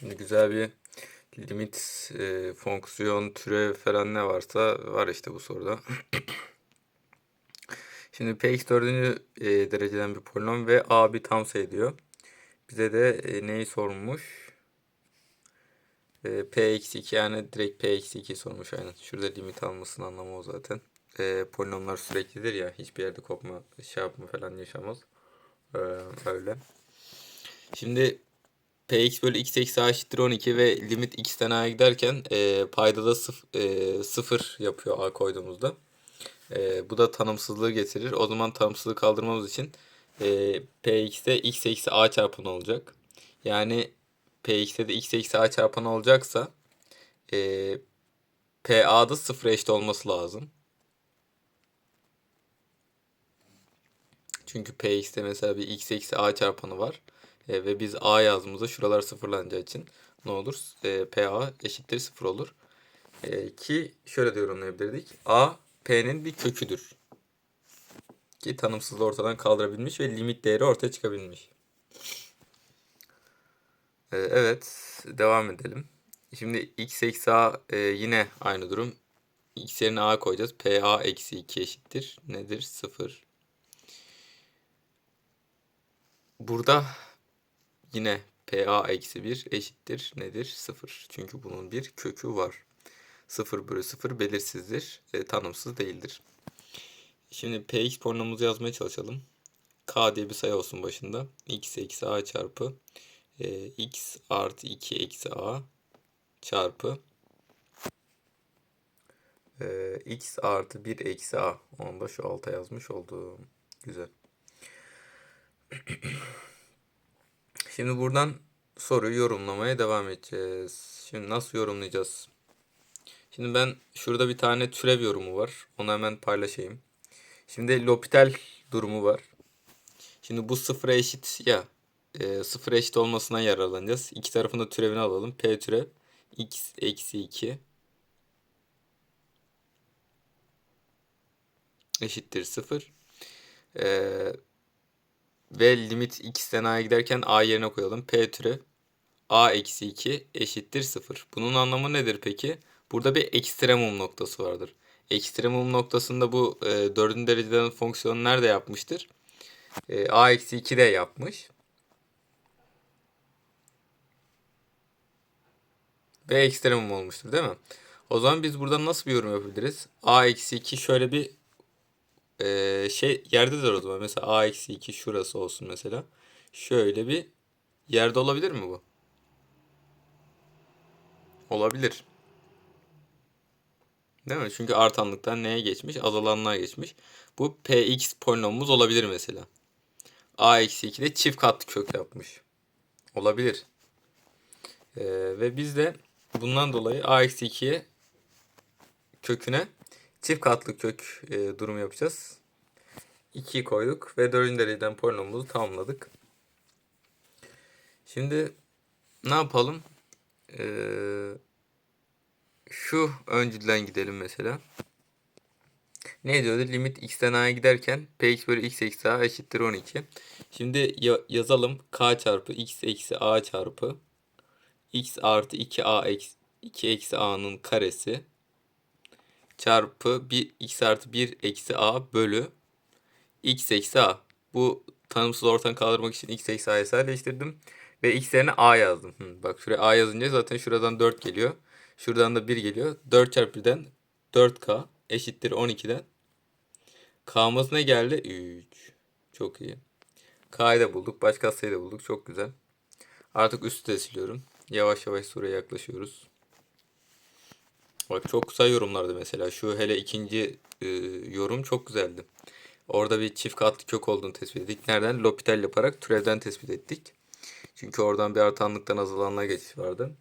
Şimdi güzel bir limit, e, fonksiyon, türev falan ne varsa var işte bu soruda. Şimdi px dördüncü e, dereceden bir polinom ve a bir tam sayı diyor. Bize de e, neyi sormuş? E, p eksi 2 yani direkt p eksi 2 sormuş aynen. Şurada limit almasının anlamı o zaten. E, polinomlar süreklidir ya hiçbir yerde kopma şey yapma falan yaşamaz. E, öyle. Şimdi px bölü x eksi eşittir 12 ve limit x'ten a'ya giderken e, paydada 0 e, sıfır yapıyor a koyduğumuzda. E, bu da tanımsızlığı getirir. O zaman tanımsızlığı kaldırmamız için e, px'te x eksi a çarpanı olacak. Yani px'te de x eksi a çarpanı olacaksa e, pa'da sıfıra eşit olması lazım. Çünkü px'te mesela bir x eksi a çarpanı var. E, ve biz a yazdığımızda şuralar sıfırlanacağı için ne olur? E, pa eşittir sıfır olur. E, ki şöyle de yorumlayabilirdik. a p'nin bir köküdür. Ki tanımsızlığı ortadan kaldırabilmiş ve limit değeri ortaya çıkabilmiş. E, evet devam edelim. Şimdi x eksi a e, yine aynı durum. x yerine a koyacağız. pa eksi 2 eşittir. Nedir? 0. Burada yine PA eksi 1 eşittir nedir? 0. Çünkü bunun bir kökü var. 0 bölü 0 belirsizdir. E, tanımsız değildir. Şimdi Px polinomumuzu yazmaya çalışalım. K diye bir sayı olsun başında. x eksi a çarpı e, x artı 2 eksi a çarpı e, x artı 1 eksi a. Onu da şu alta yazmış oldum. Güzel. Şimdi buradan soruyu yorumlamaya devam edeceğiz. Şimdi nasıl yorumlayacağız? Şimdi ben şurada bir tane türev yorumu var. Onu hemen paylaşayım. Şimdi L'Hopital durumu var. Şimdi bu sıfıra eşit ya. E, sıfıra eşit olmasından yararlanacağız. İki tarafında türevini alalım. P türev x eksi 2 eşittir 0. Eee ve limit x'ten a'ya giderken a yerine koyalım. P türev a eksi 2 eşittir 0. Bunun anlamı nedir peki? Burada bir ekstremum noktası vardır. Ekstremum noktasında bu e, 4. dereceden fonksiyonu nerede yapmıştır? E, a eksi 2 de yapmış. Ve ekstremum olmuştur değil mi? O zaman biz burada nasıl bir yorum yapabiliriz? a eksi 2 şöyle bir e, şey yerdedir o zaman. Mesela a eksi 2 şurası olsun mesela. Şöyle bir yerde olabilir mi bu? Olabilir. Değil mi? Çünkü artanlıktan neye geçmiş? Azalanlığa geçmiş. Bu px polinomumuz olabilir mesela. a eksi 2 de çift katlı kök yapmış. Olabilir. Ee, ve biz de bundan dolayı a eksi 2'ye köküne çift katlı kök e, durumu yapacağız. 2'yi koyduk ve 4. dereceden polinomumuzu tamamladık. Şimdi ne yapalım? Ee, şu öncüden gidelim mesela. Ne diyordu? Limit x'ten a'ya giderken px bölü x eksi a eşittir 12. Şimdi ya yazalım. k çarpı x eksi a çarpı x artı 2a eksi 2 eksi a'nın karesi çarpı 1 x artı 1 eksi a bölü x eksi a. Bu tanımsız ortadan kaldırmak için x eksi a'yı sadeleştirdim. Ve x yerine a yazdım. Hı, bak şuraya a yazınca zaten şuradan 4 geliyor. Şuradan da 1 geliyor. 4 çarpı 1'den 4k eşittir 12'den. K'mız ne geldi? 3. Çok iyi. K'yı da bulduk. Başka sayı da bulduk. Çok güzel. Artık üstü de siliyorum. Yavaş yavaş soruya yaklaşıyoruz. Bak çok kısa yorumlardı mesela. Şu hele ikinci e, yorum çok güzeldi. Orada bir çift katlı kök olduğunu tespit ettik. Nereden? L'Hopital yaparak türevden tespit ettik. Çünkü oradan bir artanlıktan azalanlığa geçiş vardı.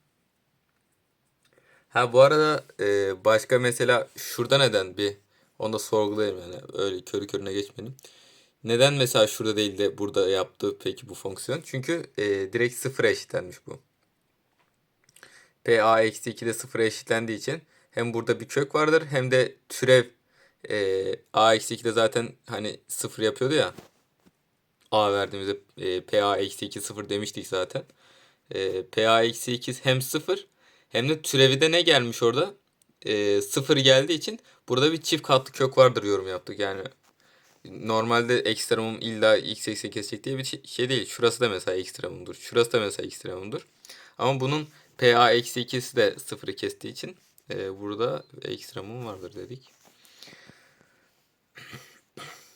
Ha bu arada e, başka mesela şurada neden bir onu da sorgulayayım yani öyle körü körüne geçmedim. Neden mesela şurada değil de burada yaptı peki bu fonksiyon? Çünkü e, direkt sıfıra eşitlenmiş bu. PA eksi 2 de sıfıra eşitlendiği için hem burada bir kök vardır hem de türev e, A eksi 2 de zaten hani sıfır yapıyordu ya. A verdiğimizde e, PA eksi 2 sıfır demiştik zaten. e, PA-2 hem 0 hem de türevi de ne gelmiş orada? E, 0 geldiği için burada bir çift katlı kök vardır yorum yaptık. Yani normalde ekstremum illa x eksi kesecek diye bir şey- değil. Şurası da mesela ekstremumdur. Şurası da mesela ekstremumdur. Ama bunun PA eksi 2'si de 0'ı kestiği için e, burada ekstremum vardır dedik.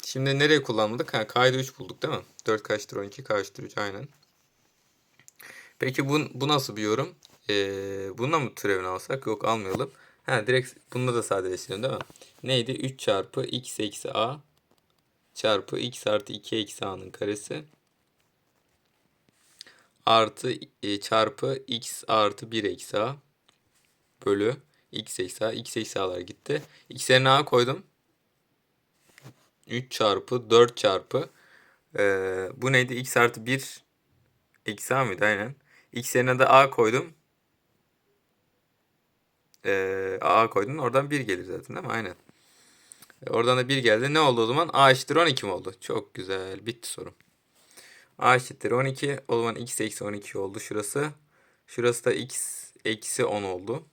Şimdi nereye kullanmadık? Ha, K'da 3 bulduk değil mi? 4 kaçtır 12, K eşittir 3 aynen. Peki bu, bu nasıl bir yorum? Ee, bununla mı türevini alsak? Yok almayalım. Ha direkt bununla da sadeleştirelim değil mi? Neydi? 3 çarpı x eksi a çarpı x artı 2 eksi a'nın karesi artı e, çarpı x artı 1 eksi a bölü x eksi a. x gitti. x yerine a koydum. 3 çarpı 4 çarpı ee, bu neydi? x artı 1 eksi a mıydı? Aynen. x yerine de a koydum. Ee, a koydum. Oradan 1 gelir zaten değil mi? Aynen. E, Oradan da 1 geldi. Ne oldu o zaman? A eşittir 12 mi oldu? Çok güzel. Bitti sorum. A eşittir 12. O zaman x eksi 12 oldu şurası. Şurası da x eksi 10 oldu.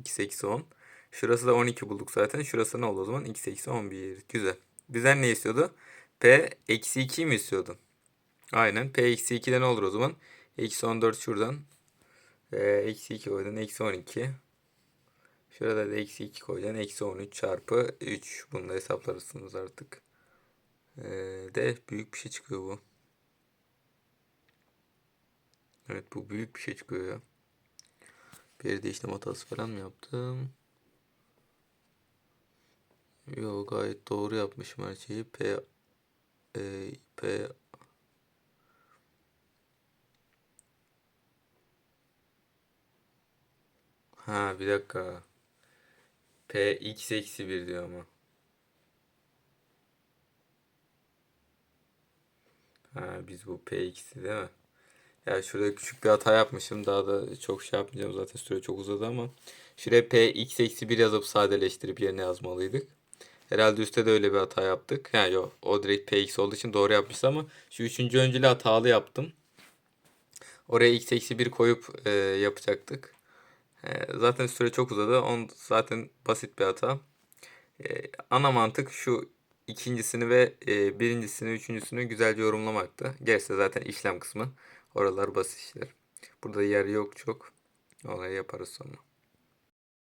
X eksi 10. Şurası da 12 bulduk zaten. Şurası ne oldu o zaman? x eksi 11. Güzel. Bizden ne istiyordu? P eksi 2 mi istiyordu? Aynen. P eksi 2'de ne olur o zaman? Eksi 14 şuradan. Eksi 2 koydun. Eksi 12. Şurada da eksi 2 koyacaksın. Eksi 13 çarpı 3. Bunu da hesaplarsınız artık. Ee, de büyük bir şey çıkıyor bu. Evet bu büyük bir şey çıkıyor ya. Yerde işlem hatası falan mı yaptım? Yok gayet doğru yapmışım her şeyi. P e, P Ha bir dakika. P x eksi 1 diyor ama. Ha biz bu P x'i değil mi? Ya şurada küçük bir hata yapmışım. Daha da çok şey yapmayacağım. Zaten süre çok uzadı ama. Şuraya P x eksi 1 yazıp sadeleştirip yerine yazmalıydık. Herhalde üstte de öyle bir hata yaptık. Ha yok o direkt px olduğu için doğru yapmışız ama şu üçüncü önceli hatalı yaptım. Oraya x eksi 1 koyup e, yapacaktık. E, zaten süre çok uzadı. On, zaten basit bir hata. E, ana mantık şu ikincisini ve e, birincisini, üçüncüsünü güzelce yorumlamaktı. Gerisi zaten işlem kısmı. Oralar basit işler. Burada yer yok çok. Olayı yaparız sonra.